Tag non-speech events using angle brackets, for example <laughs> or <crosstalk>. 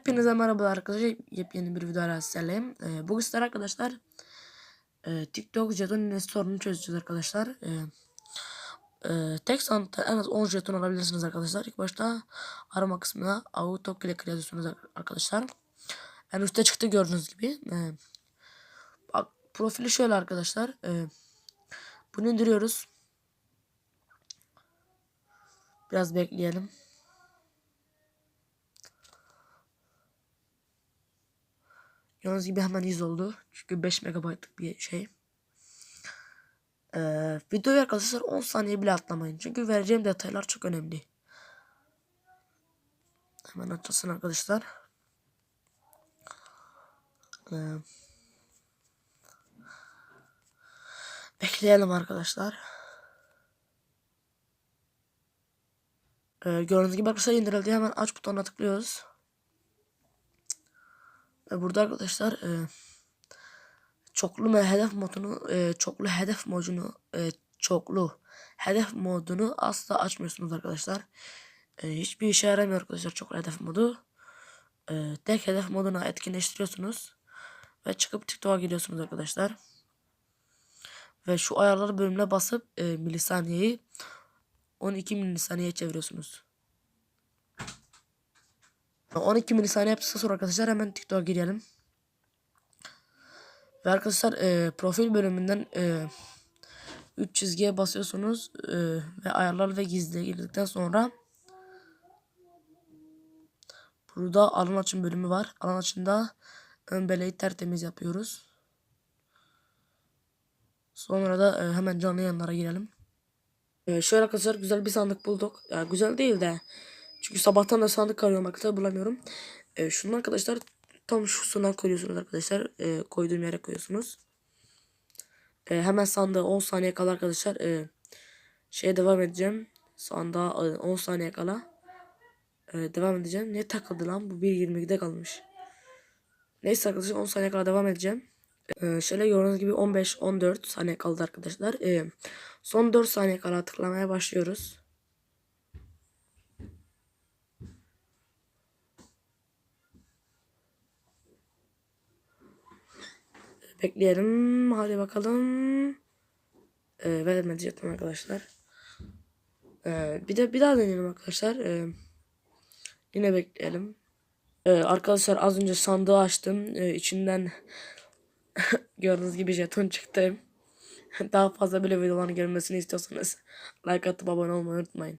Hepinize merhaba arkadaşlar. Yepyeni bir videoyla sizlerleyim. Ee, bugün sizler arkadaşlar e, TikTok jeton sorunu çözeceğiz arkadaşlar. E, e, tek santta en az 10 jeton alabilirsiniz arkadaşlar. İlk başta arama kısmına auto click yazıyorsunuz arkadaşlar. En üstte çıktı gördüğünüz gibi. E, bak, profili şöyle arkadaşlar. E, bunu indiriyoruz. Biraz bekleyelim. Gördüğünüz gibi hemen 100 oldu. Çünkü 5 megabaytlık bir şey. Ee, videoyu arkadaşlar 10 saniye bile atlamayın. Çünkü vereceğim detaylar çok önemli. Hemen açılsın arkadaşlar. Ee, bekleyelim arkadaşlar. Ee, gördüğünüz gibi arkadaşlar indirildi. Hemen aç butonuna tıklıyoruz. Ve burada arkadaşlar e, çoklu hedef modunu e, çoklu hedef modunu e, çoklu hedef modunu asla açmıyorsunuz arkadaşlar. E, hiçbir işe yaramıyor arkadaşlar çoklu hedef modu. E, tek hedef moduna etkinleştiriyorsunuz. Ve çıkıp TikTok'a gidiyorsunuz arkadaşlar. Ve şu ayarları bölümüne basıp e, milisaniyeyi 12 milisaniyeye çeviriyorsunuz. 12 milisaniye yaptıktan sonra arkadaşlar hemen TikTok'a girelim. Ve arkadaşlar e, profil bölümünden e, 3 çizgiye basıyorsunuz e, ve ayarlar ve gizliye girdikten sonra burada alan açım bölümü var. Alan açımda ön beleği tertemiz yapıyoruz. Sonra da e, hemen canlı yanlara girelim. E, şöyle arkadaşlar güzel bir sandık bulduk. Yani güzel değil de çünkü sabahtan da sandık arıyorum arkadaşlar bulamıyorum. E, şunu arkadaşlar tam şu sona koyuyorsunuz arkadaşlar. E, koyduğum yere koyuyorsunuz. E, hemen sandığı 10 saniye kala arkadaşlar. E, şeye devam edeceğim. Sandığa 10 saniye kala. E, devam edeceğim. Ne takıldı lan? Bu 1.22'de kalmış. Neyse arkadaşlar 10 saniye kala devam edeceğim. Ee, şöyle gördüğünüz gibi 15-14 saniye kaldı arkadaşlar. Ee, son 4 saniye kala tıklamaya başlıyoruz. Bekleyelim. Hadi bakalım. Ee, vermedi jeton arkadaşlar. Ee, bir de bir daha deneyelim arkadaşlar. Ee, yine bekleyelim. Ee, arkadaşlar az önce sandığı açtım. Ee, içinden <laughs> gördüğünüz gibi jeton çıktı. <laughs> Daha fazla böyle videoların gelmesini istiyorsanız like atıp abone olmayı unutmayın.